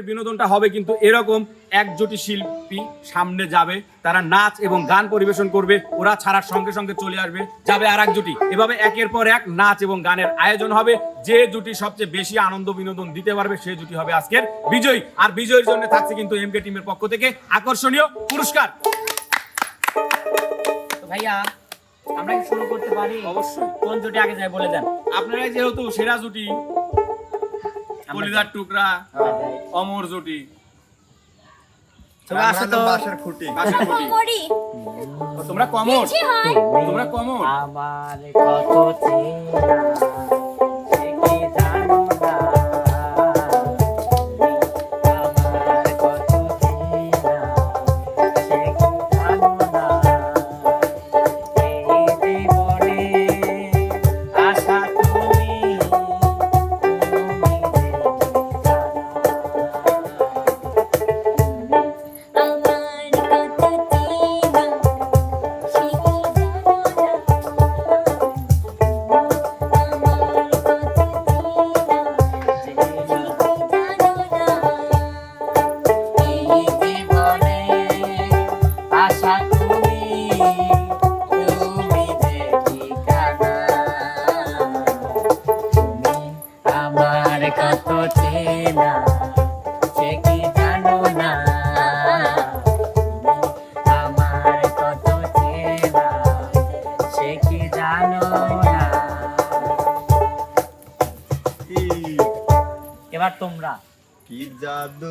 আজকের বিনোদনটা হবে কিন্তু এরকম একজোটি শিল্পী সামনে যাবে তারা নাচ এবং গান পরিবেশন করবে ওরা ছাড়ার সঙ্গে সঙ্গে চলে আসবে যাবে আর এক জুটি এভাবে একের পর এক নাচ এবং গানের আয়োজন হবে যে জুটি সবচেয়ে বেশি আনন্দ বিনোদন দিতে পারবে সেই জুটি হবে আজকের বিজয়ী। আর বিজয়ীর জন্য থাকছে কিন্তু এম এমকে টিমের পক্ষ থেকে আকর্ষণীয় পুরস্কার। ভাইয়া আমরা কি শুরু করতে পারি? অবশ্যই। কোন জুটি আগে যায় বলে দেন? আপনারা যেহেতু সেরা জুটি কলিদার টুকরা অমর জুটি। তোমরা কমর? তোমরা কমর? আমার কত কত চেনা সে কি জানো না? আমার কত চেনা সে কি জানো না? এবার তোমরা। কি জাদু?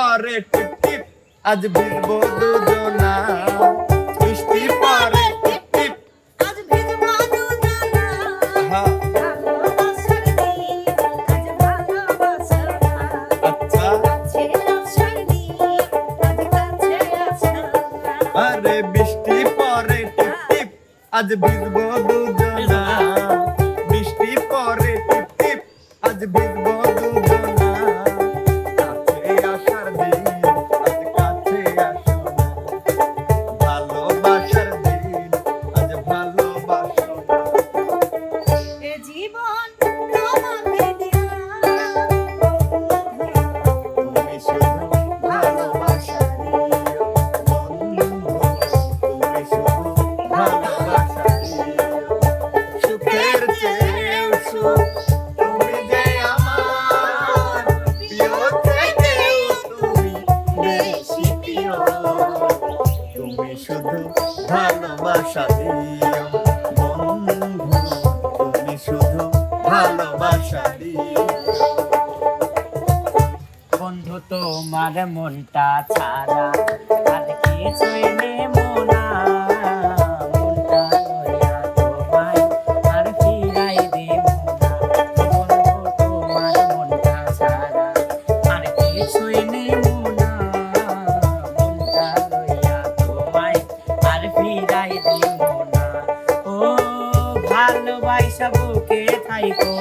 পরে টিপ টিপ আজ ভিজবো দুজনা। বৃষ্টি পরে টিপ টিপ আজ ভিজবো দুজনা। আচ্ছা। আরে বৃষ্টি পরে টিপ টিপ আজ ভিজবো দুজনা। বৃষ্টি পরে টিপ টিপ আজ ভিজবো দুজনা। তোমার মনটা ছাড়া আর কিছুই নেব না। মনটা লইয়া তোমায় আর ফিরাই দেব না। বলব তোমার মনটা ছাড়া আর কিছুই নেব না। মনটা লইয়া তোমায় আর ফিরাই দেব না। ও ভালোবাসা বুকে থাইকো।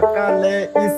Kale is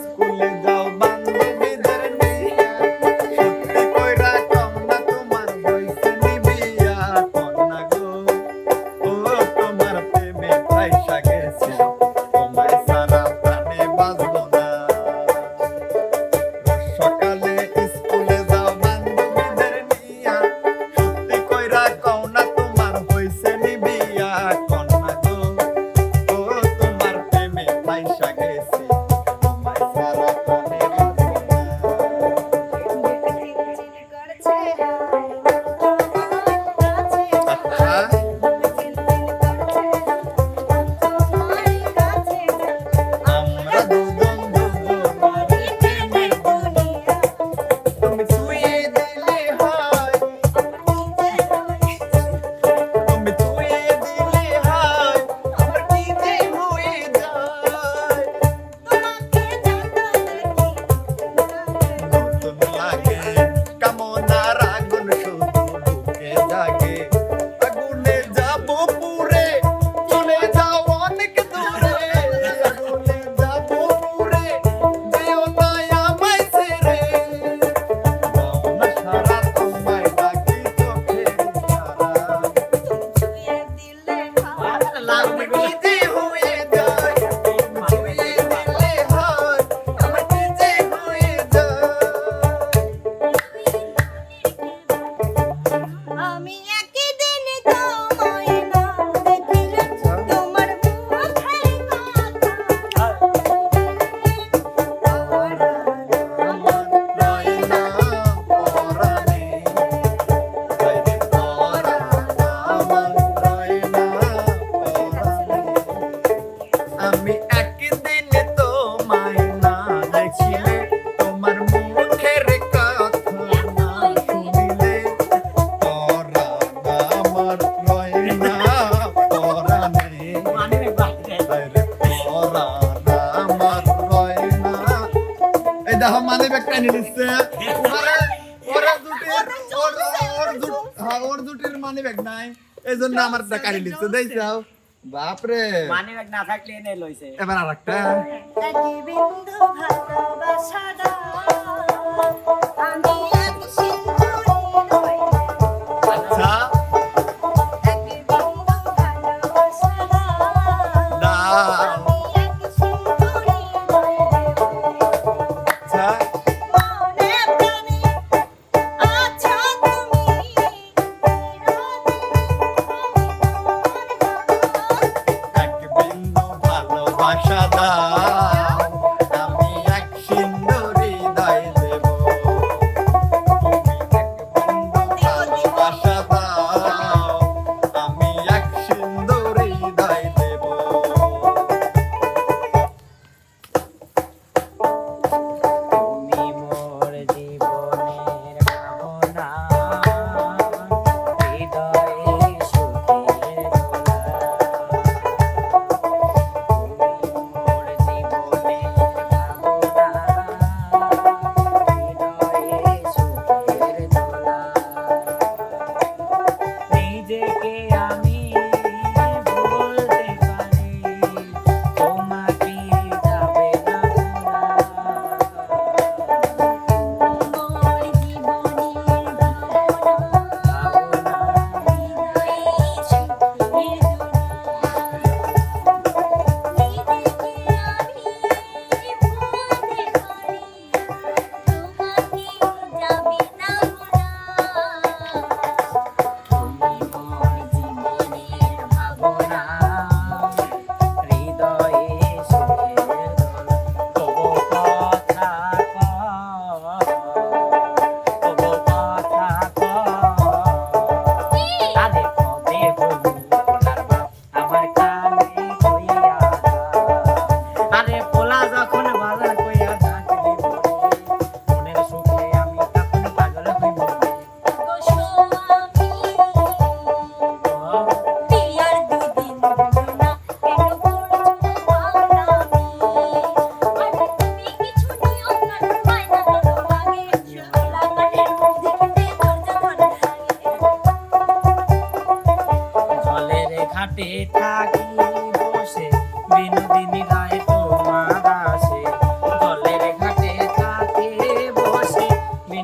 না আমার টাকা লিখতে দেইছাও বাপরে। মানি ব্যাগ না থাকলে এনে লইছে। এবার আরেকটা।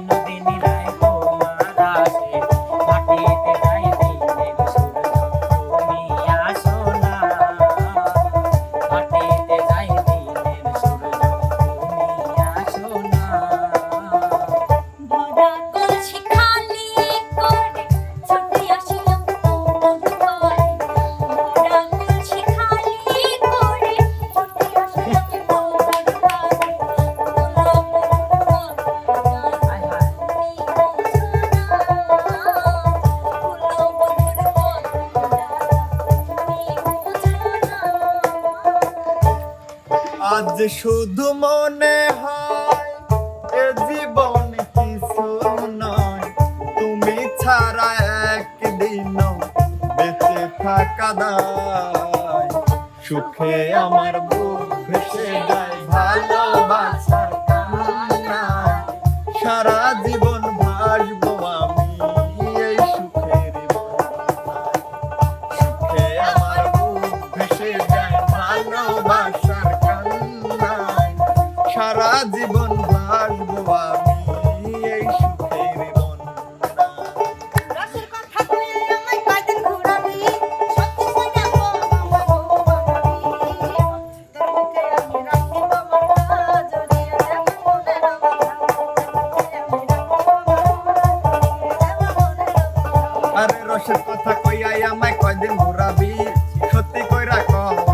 no tiene nada. শুধু মনে হয়, এ জীবন কিছু নয়। তুমি ছাড়া একদিন বেঁচে থাকা দায় সুখে আমার আরে রসের কথা কইয়াই আমায় কয়দিন ঘুরাবি? সত্যি কইরা কম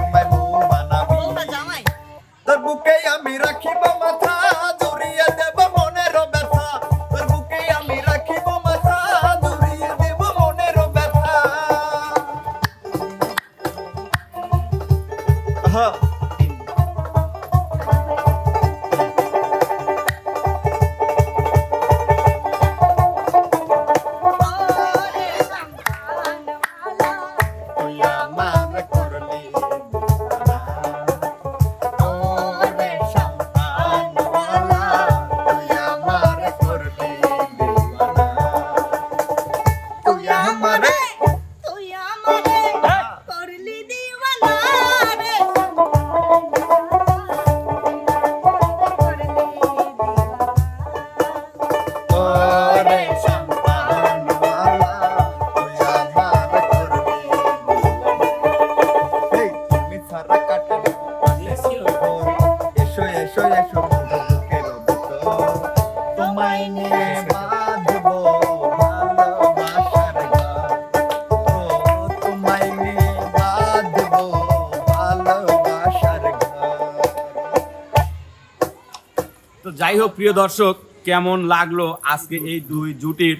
হোক প্রিয় দর্শক, কেমন লাগল আজকে এই দুই জুটির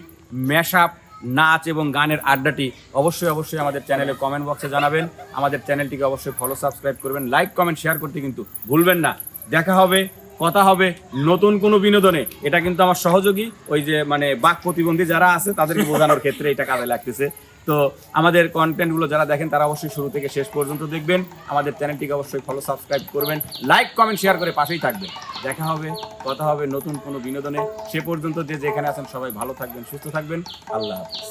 মেশআপ নাচ এবং গানের আড্ডাটি? অবশ্যই অবশ্যই আমাদের চ্যানেলে কমেন্ট বক্সে জানাবেন। আমাদের চ্যানেলটিকে অবশ্যই ফলো সাবস্ক্রাইব করবেন। লাইক কমেন্ট শেয়ার করতে কিন্তু ভুলবেন না। দেখা হবে, কথা হবে নতুন কোনো বিনোদনে। এটা কিন্তু আমার সহযোগী। ওই যে মানে বাক প্রতিবন্ধী যারা আছে, তাদেরকে বোঝানোর ক্ষেত্রে এটা কাজে লাগতেছে। তো আমাদের কন্টেন্টগুলো যারা দেখেন, তারা অবশ্যই শুরু থেকে শেষ পর্যন্ত দেখবেন। আমাদের চ্যানেলটিকে অবশ্যই ফলো সাবস্ক্রাইব করবেন। লাইক কমেন্ট শেয়ার করে পাশেই থাকবেন। দেখা হবে, কথা হবে নতুন কোনো বিনোদনে। সে পর্যন্ত যে যেখানে আছেন সবাই ভালো থাকবেন, সুস্থ থাকবেন। আল্লাহ হাফিজ।